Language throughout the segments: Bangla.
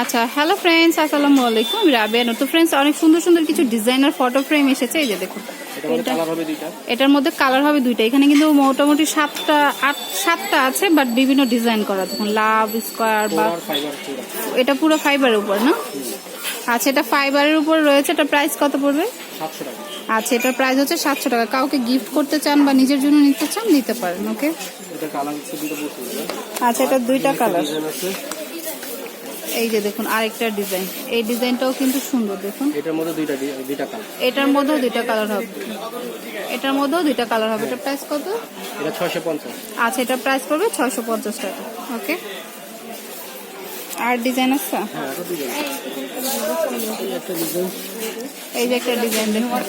আচ্ছা হ্যালো ফ্রেন্ডস আসসালামু আলাইকুম। আমি রাবিয়া তো ফ্রেন্ডস অনেক সুন্দর সুন্দর কিছু ডিজাইনার ফটো ফ্রেম এসেছে। এই যে দেখুন এটা কালার হবে দুইটা? এটার মধ্যে কালার হবে দুইটা। এখানে কিন্তু মোটামুটি সাতটা আট সাতটা আছে বাট বিভিন্ন ডিজাইন করা দেখুন লাভ স্কোয়ার বা এটা পুরো ফাইবারের উপর না? আচ্ছা এটা ফাইবারের উপর রয়েছে। এটা প্রাইস কত পড়বে? আচ্ছা এটার প্রাইস হচ্ছে সাতশো টাকা। কাউকে গিফট করতে চান বা নিজের জন্য নিতে চান নিতে পারেন ওকে এটা কালার হচ্ছে দুটো পড়ছে আচ্ছা এটা দুইটা কালার এই যে দেখুন আরেকটা ডিজাইন এই ডিজাইনটাও কিন্তু সুন্দর দেখুন। এটার মধ্যে দুইটা দুইটা কালার এটার মধ্যেও দুইটা কালার হবে। এটার মধ্যেও দুইটা কালার হবে। এটার প্রাইস কত? এটা ছয়শো পঞ্চাশ। আচ্ছা এটার প্রাইস পড়বে ছয়শো পঞ্চাশ টাকা। ওকে? আর ডিজাইন আছে? হ্যাঁ এই ডিজাইন এই যে একটা ডিজাইন দেখুন।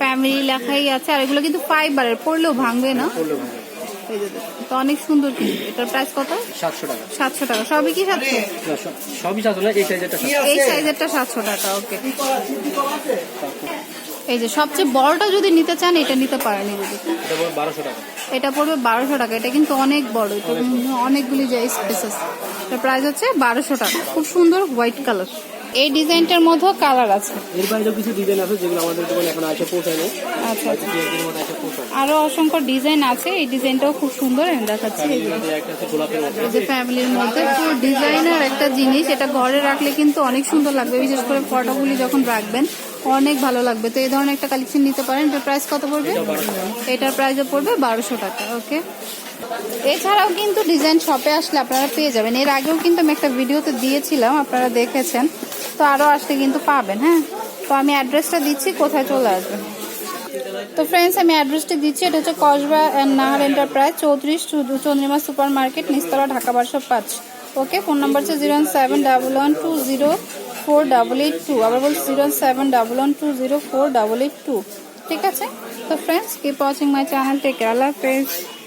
ফ্যামিলি লেখাই আছে আর এগুলো কিন্তু ফাইবারের পড়লেও ভাঙবে না? করলে ভালো এই যে তো অনেক সুন্দর কিন্তু। এটার প্রাইস কত? সাতশো টাকা। সাতশো টাকা। সবই কি সাতশো? সব- সবই সাতশো না এই সাইজেরটা সাতশো। এই সাইজেরটা সাতশো টাকা ওকে এই যে সবচেয়ে বড়টা যদি নিতে চান এটা নিতে পারেন এটা পড়বে বারোশো টাকা। এটা পড়বে বারোশো টাকা। এটা কিন্তু অনেক বড়। এটা অনেকগুলি যে প্রাইস হচ্ছে বারোশো টাকা। খুব সুন্দর হোয়াইট কালার এই ডিজাইনটার মধ্যেও কালার আছে। এর বাইরেও কিছু ডিজাইন আছে যেগুলো আমাদের দোকানে এখন আসে পৌঁছায়নি। আচ্ছা আচ্ছা। পৌঁছায় আরও অসংখ্য ডিজাইন আছে এই ডিজাইনটাও খুব সুন্দর দেখাচ্ছি। এই যে। আছে ফ্যামিলির মধ্যে। পুরো ডিজাইনার একটা জিনিস এটা ঘরে রাখলে কিন্তু অনেক সুন্দর লাগবে। বিশেষ করে ফটোগুলি যখন রাখবেন অনেক ভালো লাগবে। তো এই ধরনের একটা কালেকশন নিতে পারেন। এটার প্রাইস কত পড়বে? এটার প্রাইসও পড়বে বারোশো টাকা ওকে এছাড়াও কিন্তু ডিজাইন শপে আসলে আপনারা পেয়ে যাবেন। এর আগেও কিন্তু আমি একটা ভিডিওতে দিয়েছিলাম আপনারা দেখেছেন। তো আরও আসলে কিন্তু পাবেন হ্যাঁ? তো আমি অ্যাড্রেসটা দিচ্ছি, কোথায় চলে আসবেন তো ফ্রেন্ডস আমি অ্যাড্রেসটি দিচ্ছি, এটা হচ্ছে কসবা অ্যান্ড নাহার এন্টারপ্রাইজ চৌত্রিশ চন্দ্রিমা সুপার মার্কেট নিস্তলা, ঢাকা বারোশো পাঁচ। ওকে ফোন নাম্বার হচ্ছে zero seven double one two zero four double eight two আবার বলছি zero seven double one two zero four double eight two ঠিক আছে? তো friends keep watching my channel take care আল্লাহ হাফেজ।